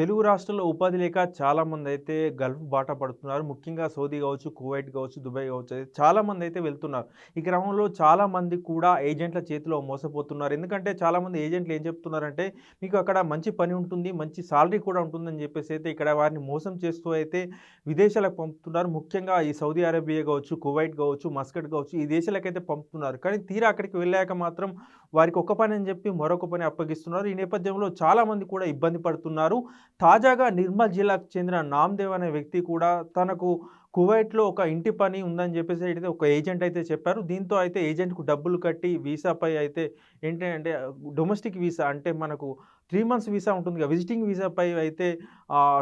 తెలుగు రాష్ట్రాల్లో ఉపాధి లేక చాలామంది అయితే గల్ఫ్ బాట పడుతున్నారు. ముఖ్యంగా సౌదీ కావచ్చు కువైట్ కావచ్చు దుబాయ్ కావచ్చు అయితే చాలామంది అయితే వెళ్తున్నారు. ఈ క్రమంలో చాలామంది కూడా ఏజెంట్ల చేతిలో మోసపోతున్నారు. ఎందుకంటే చాలామంది ఏజెంట్లు ఏం చెప్తున్నారంటే మీకు అక్కడ మంచి పని ఉంటుంది మంచి సాలరీ కూడా ఉంటుందని చెప్పేసి అయితే ఇక్కడ వారిని మోసం చేస్తూ అయితే విదేశాలకు పంపుతున్నారు. ముఖ్యంగా ఈ సౌదీ అరేబియా కావచ్చు కువైట్ కావచ్చు మస్కట్ కావచ్చు ఈ దేశాలకైతే పంపుతున్నారు. కానీ తీరా అక్కడికి వెళ్ళాక మాత్రం వారికి ఒక పని అని చెప్పి మరొక పని అప్పగిస్తున్నారు. ఈ నేపథ్యంలో చాలామంది కూడా ఇబ్బంది పడుతున్నారు. తాజాగా నిర్మల్ జిల్లాకు చెందిన నామ్దేవ్ అనే వ్యక్తి కూడా తనకు కువైట్లో ఒక ఇంటి పని ఉందని చెప్పేసి అయితే ఒక ఏజెంట్ అయితే చెప్పారు. దీంతో అయితే ఏజెంట్కు డబ్బులు కట్టి వీసాపై అయితే ఏంటంటే డొమెస్టిక్ వీసా అంటే మనకు త్రీ మంత్స్ వీసా ఉంటుంది కదా విజిటింగ్ వీసాపై అయితే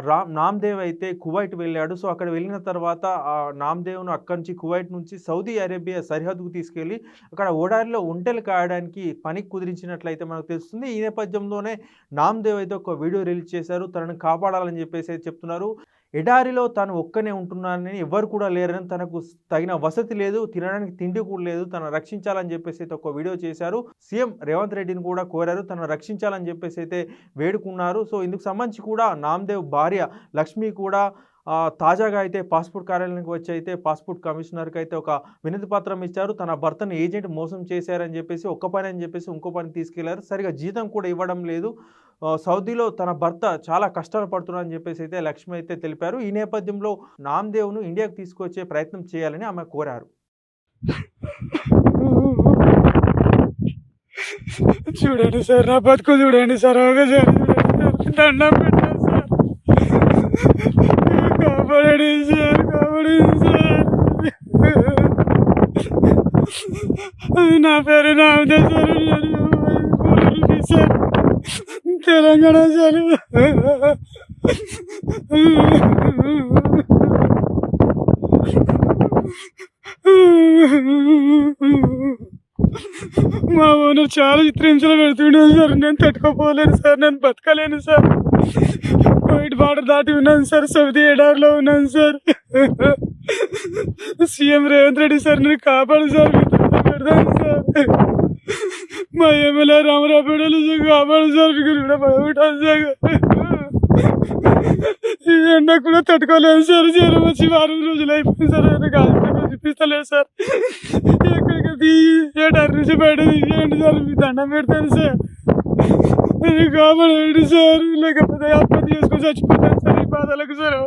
రామ్ నామ్దేవ్ అయితే కువైట్ వెళ్ళాడు. సో అక్కడ వెళ్ళిన తర్వాత ఆ నామ్దేవ్ను అక్కడి నుంచి కువైట్ నుంచి సౌదీ అరేబియా సరిహద్దుకు తీసుకెళ్ళి అక్కడ ఓడారిలో ఒంటెలు కాయడానికి పని కుదిరించినట్లయితే మనకు తెలుస్తుంది. ఈ నేపథ్యంలోనే నామ్దేవ్ అయితే ఒక వీడియో రిలీజ్ చేశారు. తనను కాపాడాలని చెప్పేసి అయితే చెప్తున్నారు. ఎడారిలో తాను ఒక్కనే ఉంటున్నానని ఎవరు కూడా లేరని తనకు తగిన వసతి లేదు తినడానికి తిండి కూడా లేదు తను రక్షించాలని చెప్పేసి అయితే ఒక వీడియో చేశారు. సీఎం రేవంత్ రెడ్డిని కూడా కోరారు తను రక్షించాలని చెప్పేసి అయితే వేడుకున్నారు. సో ఇందుకు సంబంధించి కూడా నామ్దేవ్ భార్య లక్ష్మి కూడా తాజాగా అయితే పాస్పోర్ట్ కార్యాలయానికి వచ్చి అయితే పాస్పోర్ట్ కమిషనర్కి అయితే ఒక వినతి పత్రం ఇచ్చారు. తన భర్తను ఏజెంట్ మోసం చేశారని చెప్పేసి ఒక్క పని అని చెప్పేసి ఇంకో పని తీసుకెళ్ళారు. సరిగా జీతం కూడా ఇవ్వడం లేదు. సౌదీలో తన భర్త చాలా కష్టాలు పడుతున్నారని చెప్పేసి అయితే లక్ష్మి అయితే తెలిపారు. ఈ నేపథ్యంలో నామ్దేవ్ను ఇండియాకు తీసుకొచ్చే ప్రయత్నం చేయాలని ఆమె కోరారు. చూడండి సార్ నా బతుకు చూడండి సార్ సార్ దండం సార్. కాపాడండి సార్ కాపాడండి సార్. నా పేరు Namdev sir sir Telangana sir మా ఓనర్ చాలా చిత్రించలు పెడుతుండే సార్. నేను తట్టుకోపోలేను సార్. నేను బతకలేను సార్. వైట్ బార్డర్ దాటి ఉన్నాను సార్. సౌదీ ఎడార్లో ఉన్నాను sir. CM Revanth Reddy sir నేను కాపాడు సార్. పెడతాను సార్. మా ఎమ్మెల్యే రామరావు పెడలు సార్ కాపాడు సార్ కూడా పడగొట్టాను సార్ ఈ ఎండ కూడా తట్టుకోలేదు సార్ జ్వరం వచ్చి వారం రోజులు అయిపోయింది సార్ ఆయన హాస్పిటల్ చూపిస్తలేదు సార్. ఎక్కడికి ఏడాది నుంచి బయట తీసేయండి సార్ మీ దండం పెడతాను సార్. ఇది కాపాడండి సార్ లేకపోతే ఆత్మహత్య చేసుకొని చచ్చిపోతాను సార్ ఈ బాధలకు సార్.